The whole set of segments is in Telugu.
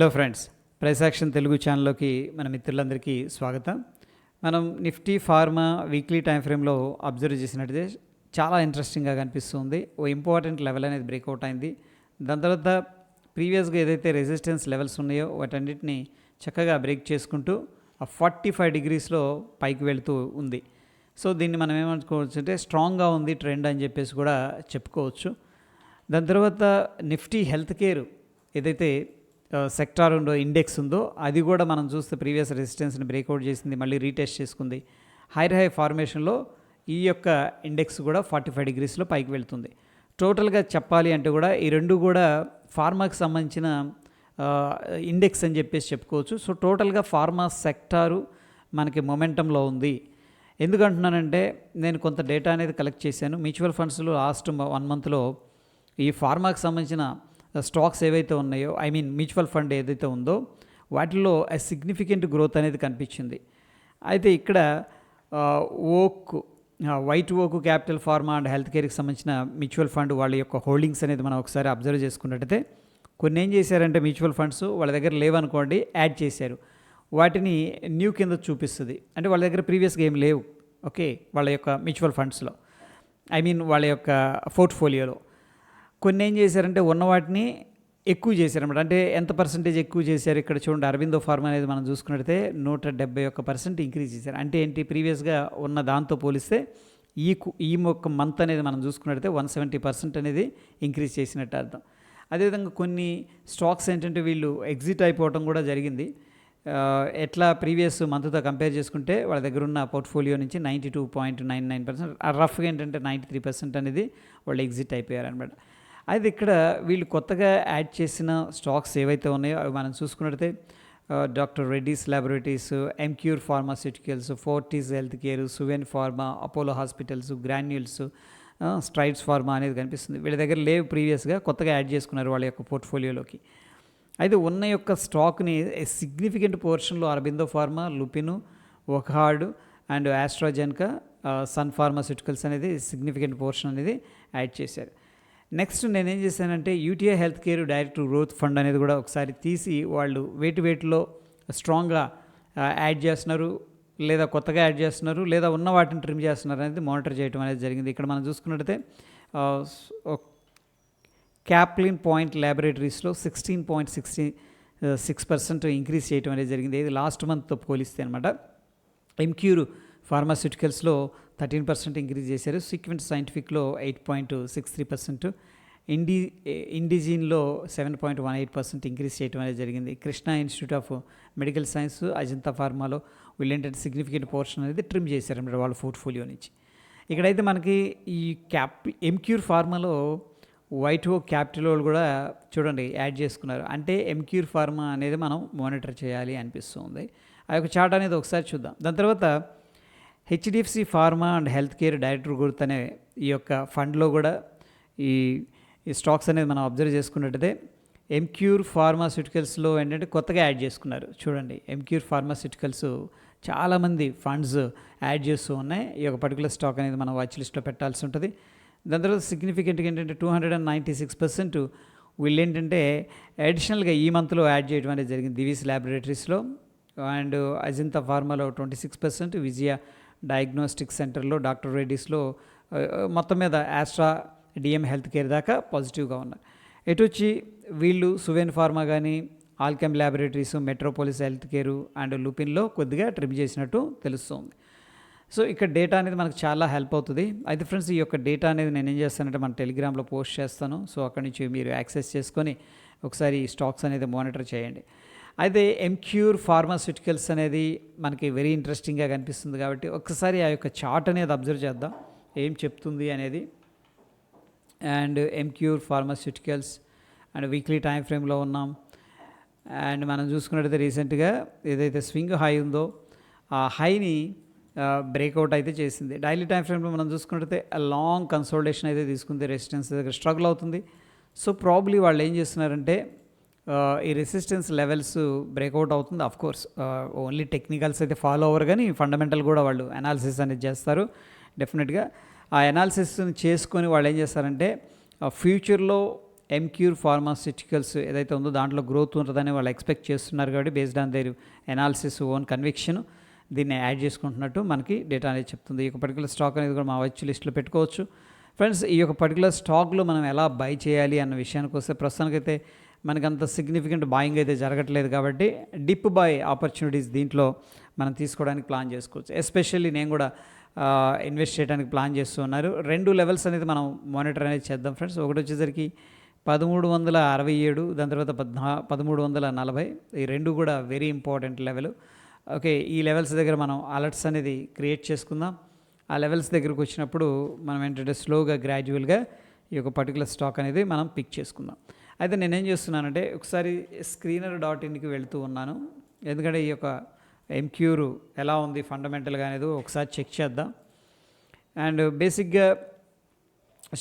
Hello friends price action Telugu ఛానల్లోకి మన మిత్రులందరికీ స్వాగతం. మనం నిఫ్టీ ఫార్మా వీక్లీ టైం ఫ్రేమ్లో అబ్జర్వ్ చేసినట్టే చాలా ఇంట్రెస్టింగ్గా కనిపిస్తుంది. ఓ ఇంపార్టెంట్ లెవెల్ అనేది బ్రేక్అవుట్ అయింది. దాని తర్వాత ప్రీవియస్గా ఏదైతే రెసిస్టెన్స్ లెవెల్స్ ఉన్నాయో వాటన్నిటిని చక్కగా బ్రేక్ చేసుకుంటూ ఆ ఫార్టీ ఫైవ్ డిగ్రీస్లో పైకి వెళుతూ ఉంది. సో దీన్ని మనం ఏమనుకోవచ్చు అంటే స్ట్రాంగ్గా ఉంది ట్రెండ్ అని చెప్పేసి కూడా చెప్పుకోవచ్చు. దాని తర్వాత నిఫ్టీ హెల్త్ కేర్ ఏదైతే సెక్టార్ ఉందో ఇండెక్స్ ఉందో అది కూడా మనం చూస్తే ప్రీవియస్ రెసిస్టెన్స్ని బ్రేక్అవుట్ చేసింది మళ్ళీ రీటెస్ట్ చేసుకుంది. హైర్ హై ఫార్మేషన్లో ఈ యొక్క ఇండెక్స్ కూడా ఫార్టీ ఫైవ్ డిగ్రీస్లో పైకి వెళ్తుంది. టోటల్గా చెప్పాలి అంటే కూడా ఈ రెండు కూడా ఫార్మాకి సంబంధించిన ఇండెక్స్ అని చెప్పేసి చెప్పుకోవచ్చు. సో టోటల్గా ఫార్మా సెక్టారు మనకి మొమెంటంలో ఉంది. ఎందుకంటున్నానంటే నేను కొంత డేటా అనేది కలెక్ట్ చేశాను. మ్యూచువల్ ఫండ్స్లో లాస్ట్ వన్ మంత్లో ఈ ఫార్మాకి సంబంధించిన స్టాక్స్ ఏవైతే ఉన్నాయో ఐ మీన్ మ్యూచువల్ ఫండ్ ఏదైతే ఉందో వాటిల్లో సిగ్నిఫికెంట్ గ్రోత్ అనేది కనిపించింది. అయితే ఇక్కడ ఓక్ వైట్ ఓక్ క్యాపిటల్ ఫార్మా అండ్ హెల్త్ కేర్కి సంబంధించిన మ్యూచువల్ ఫండ్ వాళ్ళ యొక్క హోల్డింగ్స్ అనేది మనం ఒకసారి అబ్జర్వ్ చేసుకున్నట్టయితే కొన్ని ఏం చేశారంటే మ్యూచువల్ ఫండ్స్ వాళ్ళ దగ్గర లేవనుకోండి యాడ్ చేశారు. వాటిని న్యూ కింద చూపిస్తుంది. అంటే వాళ్ళ దగ్గర ప్రీవియస్గా ఏం లేవు. ఓకే? వాళ్ళ యొక్క మ్యూచువల్ ఫండ్స్లో. ఐ మీన్ వాళ్ళ యొక్క పోర్ట్ఫోలియోలో. కొన్ని ఏం చేశారంటే ఉన్న వాటిని ఎక్కువ చేశారనమాట అంటే ఎంత పర్సంటేజ్ ఎక్కువ చేశారు? ఇక్కడ చూడండి అరవిందో ఫార్మా అనేది మనం చూసుకున్నట్టయితే నూట డెబ్బై ఒక్క పర్సెంట్ ఇంక్రీజ్ చేశారు. అంటే ఏంటి? ప్రీవియస్గా ఉన్న దాంతో పోలిస్తే ఈ ఈ ఒక్క మంత్ అనేది మనం చూసుకున్నట్టయితే వన్ సెవెంటీ పర్సెంట్ అనేది ఇంక్రీజ్ చేసినట్టు అర్థం. అదేవిధంగా కొన్ని స్టాక్స్ ఏంటంటే వీళ్ళు ఎగ్జిట్ అయిపోవటం కూడా జరిగింది. ఎట్లా ప్రీవియస్ మంత్తో కంపేర్ చేసుకుంటే వాళ్ళ దగ్గర ఉన్న పోర్ట్ఫోలియో నుంచి ninety two point nine nine percent రఫ్గా ఏంటంటే నైంటీ త్రీ పర్సెంట్ అనేది వాళ్ళు ఎగ్జిట్ అయిపోయారు అనమాట అయితే ఇక్కడ వీళ్ళు కొత్తగా యాడ్ చేసిన స్టాక్స్ ఏవైతే ఉన్నాయో అవి మనం చూసుకున్నట్టయితే doctor Reddy's laboratories Emcure pharmaceuticals Fortis health care Suven pharma Apollo hospitals Granules Strides pharma అనేది కనిపిస్తుంది. వీళ్ళ దగ్గర లేవు ప్రీవియస్గా కొత్తగా యాడ్ చేసుకున్నారు వాళ్ళ యొక్క పోర్ట్ఫోలియోలోకి. అయితే ఉన్న యొక్క స్టాక్ని significant పోర్షన్లో Aurobindo pharma Lupin Wockhardt and AstraZeneca Sun pharmaceuticals అనేది సిగ్నిఫికెంట్ పోర్షన్ అనేది యాడ్ చేశారు. నెక్స్ట్ నేనేం చేశానంటే UTI health care direct growth fund అనేది కూడా ఒకసారి తీసి వాళ్ళు వేటి వేటిలో స్ట్రాంగ్గా యాడ్ చేస్తున్నారు లేదా కొత్తగా యాడ్ చేస్తున్నారు లేదా ఉన్న వాటిని ట్రిమ్ చేస్తున్నారు అనేది మానిటర్ చేయడం అనేది జరిగింది. ఇక్కడ మనం చూసుకున్నట్టయితే Caplin point ల్యాబొరేటరీస్లో sixteen point sixty six percent increase చేయడం అనేది జరిగింది. ఇది లాస్ట్ మంత్తో పోలిస్తే అనమాట ఎంక్యూర్ ఫార్మాస్యూటికల్స్లో థర్టీన్ పర్సెంట్ ఇంక్రీజ్ చేశారు. Sequent సైంటిఫిక్లో eight point six three percent. ఇండి ఇండిజీన్లో seven point one eight percent increase చేయడం అనేది జరిగింది. Krishna institute of medical science Ajanta ఫార్మాలో వీళ్ళేంటంటే సిగ్నిఫికెంట్ పోర్షన్ అనేది ట్రిమ్ చేశారన్నమాట వాళ్ళ పోర్ట్ఫోలియో నుంచి. ఇక్కడైతే మనకి ఈ క్యాప్ ఎంక్యూర్ ఫార్మాలో వైట్ ఓ క్యాపిటల్ వాళ్ళు కూడా చూడండి యాడ్ చేసుకున్నారు. అంటే ఎంక్యూర్ ఫార్మా అనేది మనం మానిటర్ చేయాలి అనిపిస్తుంది. ఆ యొక్క చార్ట్ అనేది ఒకసారి చూద్దాం. దాని తర్వాత HDFC pharma and health care direct growth అనే ఈ యొక్క ఫండ్లో కూడా ఈ ఈ స్టాక్స్ అనేది మనం అబ్జర్వ్ చేసుకున్నట్టయితే ఎంక్యూర్ ఫార్మాస్యూటికల్స్లో ఏంటంటే కొత్తగా యాడ్ చేసుకున్నారు. చూడండి ఎంక్యూర్ ఫార్మాస్యూటికల్స్ చాలామంది ఫండ్స్ యాడ్ చేస్తూ ఉన్నాయి. ఈ యొక్క పర్టికులర్ స్టాక్ అనేది మనం వాచ్ లిస్ట్లో పెట్టాల్సి ఉంటుంది. దాని తర్వాత సిగ్నిఫికెంట్గా ఏంటంటే two hundred and ninety six percent వీళ్ళు ఏంటంటే అడిషనల్గా ఈ మంత్లో యాడ్ చేయడం అనేది జరిగింది. దివీస్ ల్యాబొరేటరీస్లో and Ajanta ఫార్మాలో twenty six percent Vijaya diagnostic సెంటర్లో డాక్టర్ రెడ్డిస్లో మొత్తం మీద ఆస్ట్రా డిఎం హెల్త్ కేర్ దాకా పాజిటివ్గా ఉన్నారు ఎటు వచ్చి వీళ్ళు సువెన్ ఫార్మా కానీ Alkem laboratories Metropolis health care and లూపిన్లో కొద్దిగా ట్రిమ్ చేసినట్టు తెలుస్తుంది. సో ఇక్కడ డేటా అనేది మనకు చాలా హెల్ప్ అవుతుంది. అయితే ఫ్రెండ్స్ ఈ యొక్క డేటా అనేది నేను ఏం చేస్తానంటే మన టెలిగ్రామ్లో పోస్ట్ చేస్తాను. సో అక్కడి నుంచి మీరు యాక్సెస్ చేసుకొని ఒకసారి స్టాక్స్ అనేది మానిటర్ చేయండి. అయితే ఎంక్యూర్ ఫార్మాస్యూటికల్స్ అనేది మనకి వెరీ ఇంట్రెస్టింగ్గా కనిపిస్తుంది కాబట్టి ఒకసారి ఆ యొక్క చార్ట్ అనేది అబ్జర్వ్ చేద్దాం. ఏం చెప్తుంది అనేది. And Emcure pharmaceuticals and weekly time ఫ్రేమ్లో ఉన్నాం. అండ్ మనం చూసుకున్నట్టయితే రీసెంట్గా ఏదైతే స్వింగ్ హై ఉందో ఆ హైని బ్రేక్అవుట్ అయితే చేసింది. డైలీ టైం ఫ్రేమ్లో మనం చూసుకున్నట్టయితే లాంగ్ కన్సోల్టేషన్ అయితే తీసుకుంది. రెసిస్టెన్స్ దగ్గర స్ట్రగుల్ అవుతుంది. సో ప్రాబ్లీ వాళ్ళు ఏం చేస్తున్నారంటే ఈ రెసిస్టెన్స్ లెవెల్స్ బ్రేక్అవుట్ అవుతుంది. అఫ్ కోర్స్ ఓన్లీ టెక్నికల్స్ అయితే ఫాలో అవ్వరు కానీ ఫండమెంటల్ కూడా వాళ్ళు అనాలిసిస్ అనేది చేస్తారు. డెఫినెట్గా ఆ అనాలిసిస్ని చేసుకొని వాళ్ళు ఏం చేస్తారంటే ఫ్యూచర్లో ఎంక్యూర్ ఫార్మాసిటికల్స్ ఏదైతే ఉందో దాంట్లో గ్రోత్ ఉంటుందని వాళ్ళు ఎక్స్పెక్ట్ చేస్తున్నారు కాబట్టి based on their analysis own conviction దీన్ని యాడ్ చేసుకుంటున్నట్టు మనకి డేటా అనేది చెప్తుంది. ఈ యొక్క పర్టికులర్ స్టాక్ అనేది కూడా మా వచ్చి లిస్ట్లో పెట్టుకోవచ్చు. ఫ్రెండ్స్ ఈ యొక్క పర్టికులర్ స్టాక్లో మనం ఎలా బై చేయాలి అన్న విషయానికి వస్తే ప్రస్తుతానికైతే మనకంత సిగ్నిఫికెంట్ బాయింగ్ అయితే జరగట్లేదు కాబట్టి డిప్ బాయ్ ఆపర్చునిటీస్ దీంట్లో మనం తీసుకోవడానికి ప్లాన్ చేసుకోవచ్చు. ఎస్పెషల్లీ నేను కూడా ఇన్వెస్ట్ చేయడానికి ప్లాన్ చేస్తున్నారు రెండు లెవెల్స్ అనేది మనం మానిటర్ అనేది చేద్దాం ఫ్రెండ్స్ ఒకటి వచ్చేసరికి పదమూడు వందల అరవై ఏడు దాని తర్వాత పద్నా పదమూడు వందల నలభై. ఈ రెండు కూడా వెరీ ఇంపార్టెంట్ లెవెల్ ఓకే ఈ లెవెల్స్ దగ్గర మనం అలర్ట్స్ అనేది క్రియేట్ చేసుకుందాం. ఆ లెవెల్స్ దగ్గరకు వచ్చినప్పుడు మనం ఏంటంటే స్లోగా గ్రాడ్యువల్గా ఈ యొక్క పర్టికులర్ స్టాక్ అనేది మనం పిక్ చేసుకుందాం. అయితే నేనేం చేస్తున్నానంటే ఒకసారి స్క్రీనర్ డాట్ ఇన్కి వెళుతూ ఉన్నాను. ఎందుకంటే ఈ యొక్క ఎంక్యూరు ఎలా ఉంది ఫండమెంటల్గా అనేది ఒకసారి చెక్ చేద్దాం. అండ్ బేసిక్గా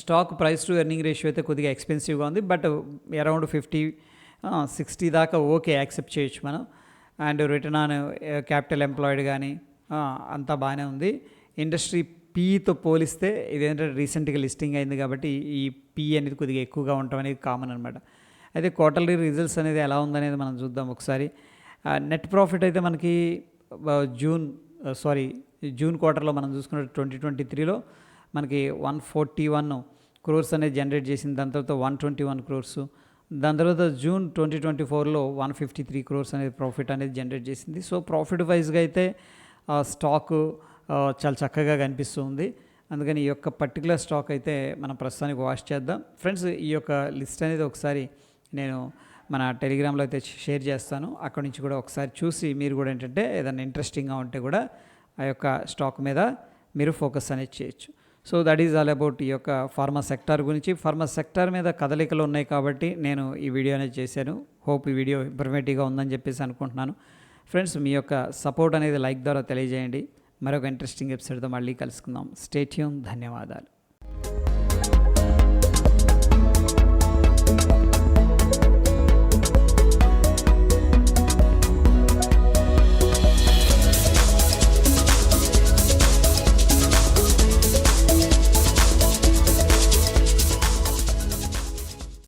stock price to earning ratio అయితే కొద్దిగా ఎక్స్పెన్సివ్గా ఉంది బట్ అరౌండ్ ఫిఫ్టీ సిక్స్టీ దాకా ఓకే యాక్సెప్ట్ చేయొచ్చు మనం. And return on capital employed కానీ అంతా బాగానే ఉంది. ఇండస్ట్రీ పీతో పోలిస్తే ఇదేంటంటే రీసెంట్గా లిస్టింగ్ అయింది కాబట్టి ఈ పీ అనేది కొద్దిగా ఎక్కువగా ఉండటం అనేది కామన్ అనమాట అయితే క్వార్టర్లీ రిజల్ట్స్ అనేది ఎలా ఉందనేది మనం చూద్దాం ఒకసారి. నెట్ ప్రాఫిట్ అయితే మనకి జూన్ సారీ జూన్ క్వార్టర్లో మనం చూసుకున్న ట్వంటీ ట్వంటీ త్రీలో మనకి వన్ ఫార్టీ వన్ క్రోర్స్ అనేది జనరేట్ చేసింది. దాని తర్వాత వన్ ట్వంటీ వన్ క్రోర్స్. దాని తర్వాత జూన్ ట్వంటీ ట్వంటీ ఫోర్లో వన్ ఫిఫ్టీ త్రీ క్రోర్స్ అనేది ప్రాఫిట్ అనేది జనరేట్ చేసింది. సో ప్రాఫిట్ వైజ్గా అయితే స్టాకు చాలా చక్కగా కనిపిస్తుంది అందుకని ఈ యొక్క పర్టికులర్ స్టాక్ అయితే మనం ప్రస్తుతానికి వాష్ చేద్దాం. ఫ్రెండ్స్ ఈ యొక్క లిస్ట్ అనేది ఒకసారి నేను మన టెలిగ్రామ్లో అయితే షేర్ చేస్తాను. అక్కడి నుంచి కూడా ఒకసారి చూసి మీరు కూడా ఏంటంటే ఏదైనా ఇంట్రెస్టింగ్గా ఉంటే కూడా ఆ యొక్క స్టాక్ మీద మీరు ఫోకస్ అనేది చేయొచ్చు. So that is all about ఈ యొక్క ఫార్మా సెక్టార్ గురించి. ఫార్మా సెక్టార్ మీద కదలికలు ఉన్నాయి కాబట్టి నేను ఈ వీడియో అనేది చేశాను. హోప్ ఈ వీడియో ఇన్ఫర్మేటివ్గా ఉందని చెప్పేసి అనుకుంటున్నాను. ఫ్రెండ్స్ మీ యొక్క సపోర్ట్ అనేది లైక్ ద్వారా తెలియజేయండి. మరొక ఇంట్రెస్టింగ్ ఎపిసోడ్తో మళ్ళీ కలుసుకుందాం. స్టేట్యూమ్ ధన్యవాదాలు.